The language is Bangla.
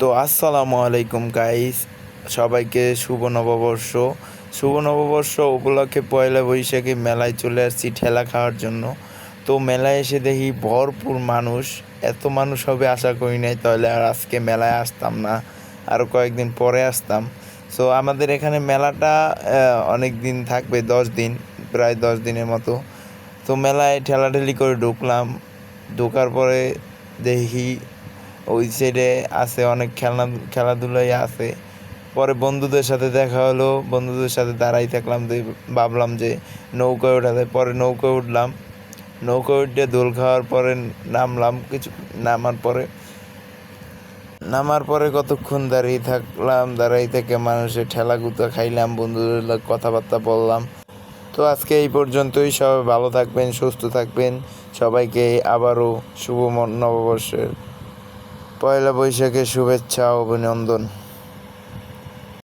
তো আসসালামু আলাইকুম গাইস সবাইকে শুভ নববর্ষ। শুভ নববর্ষ উপলক্ষে পয়লা বৈশাখে মেলায় চলে আসছি ঠেলা খাওয়ার জন্য। তো মেলায় এসে দেখি ভরপুর মানুষ। এত মানুষ হবে আশা করি নাই, তাহলে আর আজকে মেলায় আসতাম না। আরও কয়েকদিন পরে আসতাম। সো আমাদের এখানে মেলাটা অনেক দিন থাকবে, দশ দিন, প্রায় দশ দিনের মতো। তো মেলায় ঠেলাঠেলি করে ঢুকলাম। ঢোকার পরে দেখি ওই সাইডে আছে অনেক খেলনা, খেলাধুলাই আছে। পরে বন্ধুদের সাথে দেখা হলো, বন্ধুদের সাথে দাঁড়াই থাকলাম তো ভাবলাম যে নৌকায় যায়। পরে নৌকায় উঠলাম। নৌকায় উঠে দোল খাওয়ার পরে নামলাম কিছু, নামার পরে। নামার পরে কতক্ষণ দাঁড়িয়ে থাকলাম, দাঁড়াই থেকে মানুষের ঠেলা গুতা খাইলাম, বন্ধুদের কথাবার্তা বললাম। তো আজকে এই পর্যন্তই, সবাই ভালো থাকবেন, সুস্থ থাকবেন। সবাইকে আবারও শুভ নববর্ষের পয়লা বৈশাখের শুভেচ্ছা অভিনন্দন।